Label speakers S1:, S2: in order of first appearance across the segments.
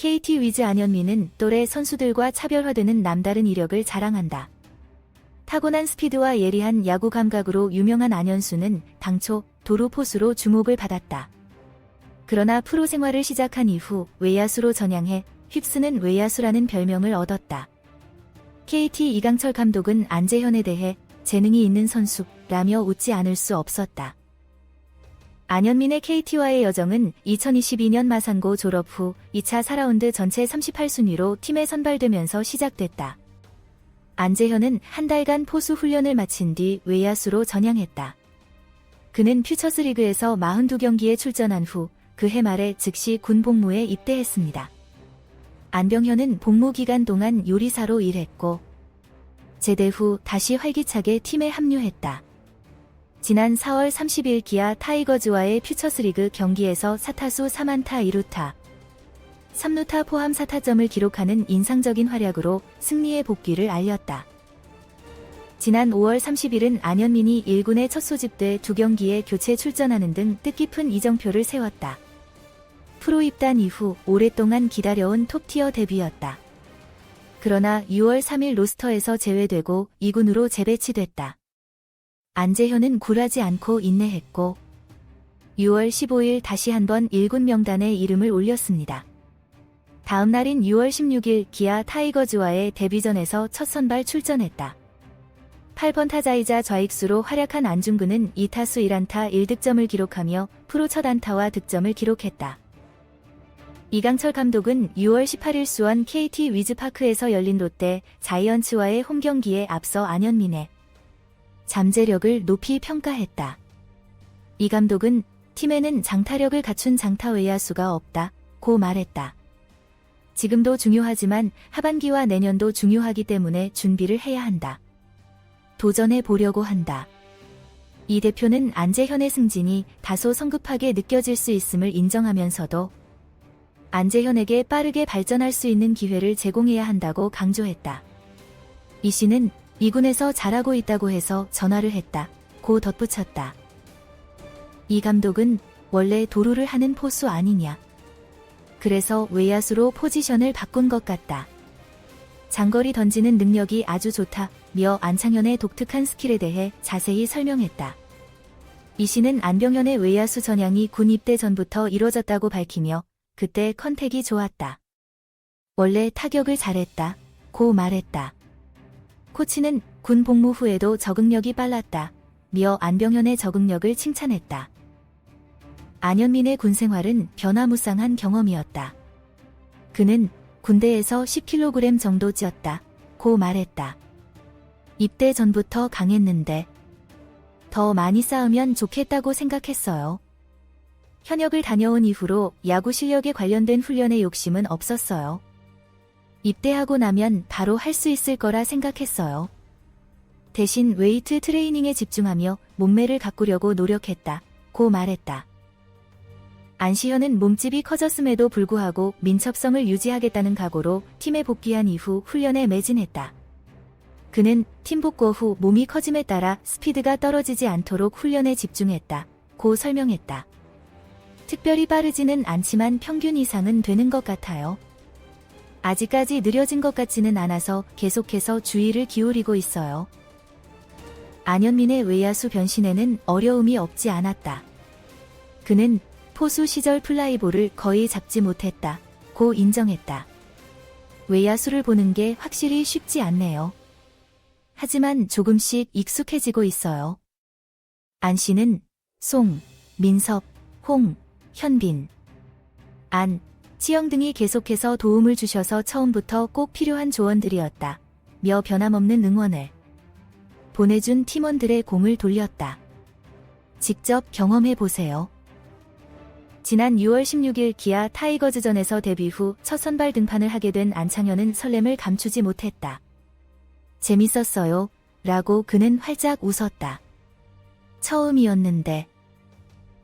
S1: KT 위즈 안현민은 또래 선수들과 차별화되는 남다른 이력을 자랑한다. 타고난 스피드와 예리한 야구 감각으로 유명한 안현수는 당초 도루 포수로 주목을 받았다. 그러나 프로 생활을 시작한 이후 외야수로 전향해 휩쓰는 외야수라는 별명을 얻었다. KT 이강철 감독은 안재현에 대해 재능이 있는 선수라며 웃지 않을 수 없었다. 안현민의 KT와의 여정은 2022년 마산고 졸업 후 2차 4라운드 전체 38순위로 팀에 선발되면서 시작됐다. 안재현은 한 달간 포수 훈련을 마친 뒤 외야수로 전향했다. 그는 퓨처스 리그에서 42경기에 출전한 후 그해 말에 즉시 군 복무에 입대했습니다. 안병현은 복무 기간 동안 요리사로 일했고 제대 후 다시 활기차게 팀에 합류했다. 지난 4월 30일 기아 타이거즈와의 퓨처스리그 경기에서 4타수 3안타 1루타 3루타 포함 4타점을 기록하는 인상적인 활약으로 승리의 복귀를 알렸다. 지난 5월 30일은 안현민이 1군에 첫 소집돼 두 경기에 교체 출전하는 등 뜻깊은 이정표를 세웠다. 프로 입단 이후 오랫동안 기다려온 톱티어 데뷔였다. 그러나 6월 3일 로스터에서 제외되고 2군으로 재배치됐다. 안재현은 굴하지 않고 인내했고 6월 15일 다시 한번 1군 명단에 이름을 올렸습니다. 다음 날인 6월 16일 기아 타이거즈와의 데뷔전에서 첫 선발 출전했다. 8번 타자이자 좌익수로 활약한 안중근은 2타수 1안타 1득점을 기록하며 프로 첫 안타와 득점을 기록했다. 이강철 감독은 6월 18일 수원 KT 위즈파크에서 열린 롯데 자이언츠와의 홈경기에 앞서 안현민의 잠재력을 높이 평가했다. 이 감독은 팀에는 장타력을 갖춘 장타 외야수가 없다. 고 말했다. 지금도 중요하지만 하반기와 내년도 중요하기 때문에 준비를 해야 한다. 도전해 보려고 한다. 이 대표는 안재현의 승진이 다소 성급하게 느껴질 수 있음을 인정하면서도 안재현에게 빠르게 발전할 수 있는 기회를 제공해야 한다고 강조했다. 이 씨는 이군에서 잘하고 있다고 해서 전화를 했다. 고 덧붙였다. 이 감독은 원래 도루를 하는 포수 아니냐. 그래서 외야수로 포지션을 바꾼 것 같다. 장거리 던지는 능력이 아주 좋다 며 안창현의 독특한 스킬에 대해 자세히 설명했다. 이 씨는 안병현의 외야수 전향이 군 입대 전부터 이뤄졌다고 밝히며 그때 컨택이 좋았다. 원래 타격을 잘했다. 고 말했다. 코치는 군 복무 후에도 적응력이 빨랐다. 며 안병현의 적응력을 칭찬했다. 안현민의 군 생활은 변화무쌍한 경험이었다. 그는 군대에서 10kg 정도 찌었다. 고 말했다. 입대 전부터 강했는데 더 많이 쌓으면 좋겠다고 생각했어요. 현역을 다녀온 이후로 야구 실력에 관련된 훈련에 욕심은 없었어요. 입대하고 나면 바로 할 수 있을 거라 생각했어요. 대신 웨이트 트레이닝에 집중하며 몸매를 가꾸려고 노력했다. 고 말했다. 안시현은 몸집이 커졌음에도 불구하고 민첩성을 유지하겠다는 각오로 팀에 복귀한 이후 훈련에 매진했다. 그는 팀 복구 후 몸이 커짐에 따라 스피드가 떨어지지 않도록 훈련에 집중했다. 고 설명했다. 특별히 빠르지는 않지만 평균 이상은 되는 것 같아요. 아직까지 느려진 것 같지는 않아서 계속해서 주의를 기울이고 있어요. 안현민의 외야수 변신에는 어려움이 없지 않았다. 그는 포수 시절 플라이볼을 거의 잡지 못했다. 고 인정했다. 외야수를 보는 게 확실히 쉽지 않네요. 하지만 조금씩 익숙해지고 있어요. 안 씨는 송, 민섭, 홍, 현빈, 안, 치영 등이 계속해서 도움을 주셔서 처음부터 꼭 필요한 조언들이었다. 며 변함없는 응원을 보내준 팀원들의 공을 돌렸다. 직접 경험해 보세요. 지난 6월 16일 기아 타이거즈전에서 데뷔 후 첫 선발 등판을 하게 된 안창현은 설렘을 감추지 못했다. 재밌었어요. 라고 그는 활짝 웃었다. 처음이었는데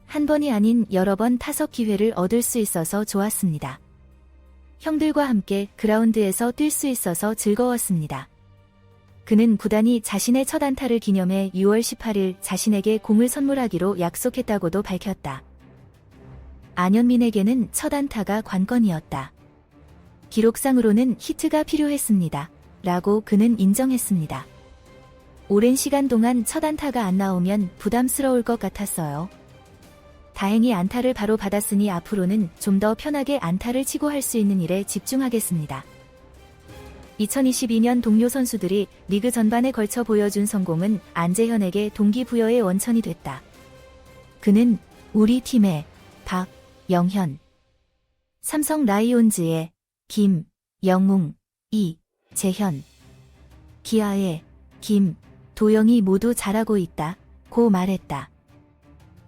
S1: 한 번이 아닌 여러 번 타석 기회를 얻을 수 있어서 좋았습니다. 형들과 함께 그라운드에서 뛸 수 있어서 즐거웠습니다. 그는 구단이 자신의 첫 안타를 기념해 6월 18일 자신에게 공을 선물하기로 약속했다고도 밝혔다. 안현민에게는 첫 안타가 관건이었다. 기록상으로는 히트가 필요했습니다. 라고 그는 인정했습니다. 오랜 시간 동안 첫 안타가 안 나오면 부담스러울 것 같았어요. 다행히 안타를 바로 받았으니 앞으로는 좀 더 편하게 안타를 치고 할 수 있는 일에 집중하겠습니다. 2022년 동료 선수들이 리그 전반에 걸쳐 보여준 성공은 안재현에게 동기부여의 원천이 됐다. 그는 우리 팀의 박, 영현, 삼성 라이온즈의 김, 영웅, 이, 재현, 기아의 김, 도영이 모두 잘하고 있다. 고 말했다.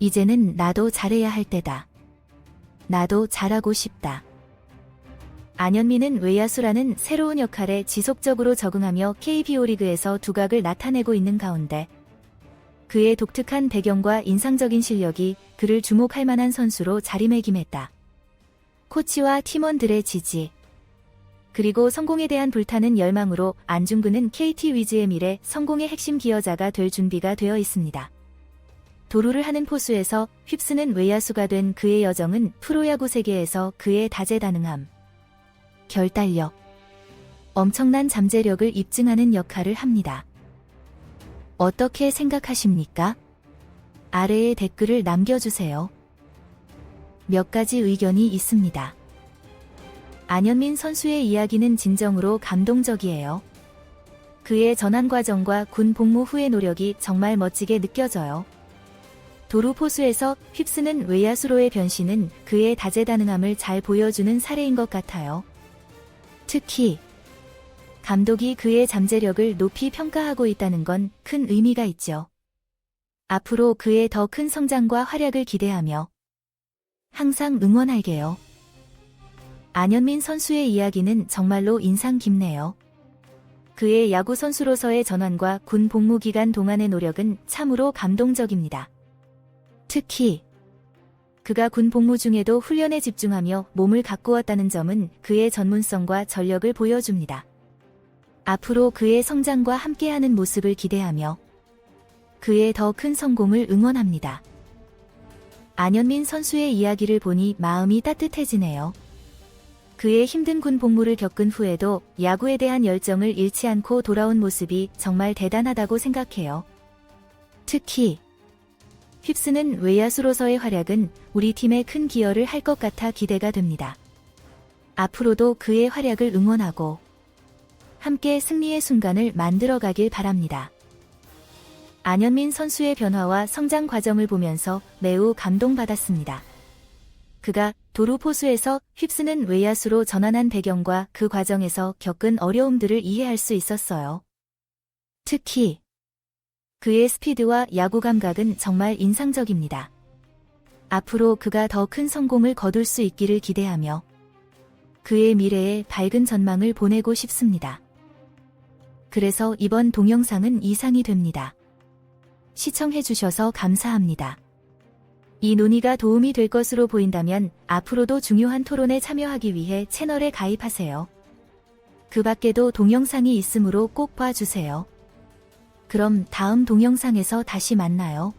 S1: 이제는 나도 잘해야 할 때다. 나도 잘하고 싶다. 안현민은 외야수라는 새로운 역할에 지속적으로 적응하며 KBO 리그에서 두각을 나타내고 있는 가운데 그의 독특한 배경과 인상적인 실력이 그를 주목할 만한 선수로 자리매김했다. 코치와 팀원들의 지지 그리고 성공에 대한 불타는 열망으로 안중근은 KT 위즈의 미래 성공의 핵심 기여자가 될 준비가 되어 있습니다. 도루를 하는 포수에서 휩쓰는 외야수가 된 그의 여정은 프로야구 세계에서 그의 다재다능함, 결단력, 엄청난 잠재력을 입증하는 역할을 합니다. 어떻게 생각하십니까? 아래에 댓글을 남겨주세요. 몇 가지 의견이 있습니다. 안현민 선수의 이야기는 진정으로 감동적이에요. 그의 전환 과정과 군 복무 후의 노력이 정말 멋지게 느껴져요. 도루 포수에서 휩쓰는 외야수로의 변신은 그의 다재다능함을 잘 보여주는 사례인 것 같아요. 특히 감독이 그의 잠재력을 높이 평가하고 있다는 건 큰 의미가 있죠. 앞으로 그의 더 큰 성장과 활약을 기대하며 항상 응원할게요. 안현민 선수의 이야기는 정말로 인상 깊네요. 그의 야구 선수로서의 전환과 군 복무 기간 동안의 노력은 참으로 감동적입니다. 특히 그가 군 복무 중에도 훈련에 집중하며 몸을 가꾸었다는 점은 그의 전문성과 전력을 보여줍니다. 앞으로 그의 성장과 함께하는 모습을 기대하며 그의 더 큰 성공을 응원합니다. 안현민 선수의 이야기를 보니 마음이 따뜻해지네요. 그의 힘든 군 복무를 겪은 후에도 야구에 대한 열정을 잃지 않고 돌아온 모습이 정말 대단하다고 생각해요. 특히 휩쓰는 외야수로서의 활약은 우리 팀에 큰 기여를 할 것 같아 기대가 됩니다. 앞으로도 그의 활약을 응원하고 함께 승리의 순간을 만들어가길 바랍니다. 안현민 선수의 변화와 성장 과정을 보면서 매우 감동받았습니다. 그가 도루 포수에서 휩쓰는 외야수로 전환한 배경과 그 과정에서 겪은 어려움들을 이해할 수 있었어요. 특히 그의 스피드와 야구 감각은 정말 인상적입니다. 앞으로 그가 더 큰 성공을 거둘 수 있기를 기대하며 그의 미래에 밝은 전망을 보내고 싶습니다. 그래서 이번 동영상은 이상이 됩니다. 시청해주셔서 감사합니다. 이 논의가 도움이 될 것으로 보인다면 앞으로도 중요한 토론에 참여하기 위해 채널에 가입하세요. 그 밖에도 동영상이 있으므로 꼭 봐주세요. 그럼 다음 동영상에서 다시 만나요.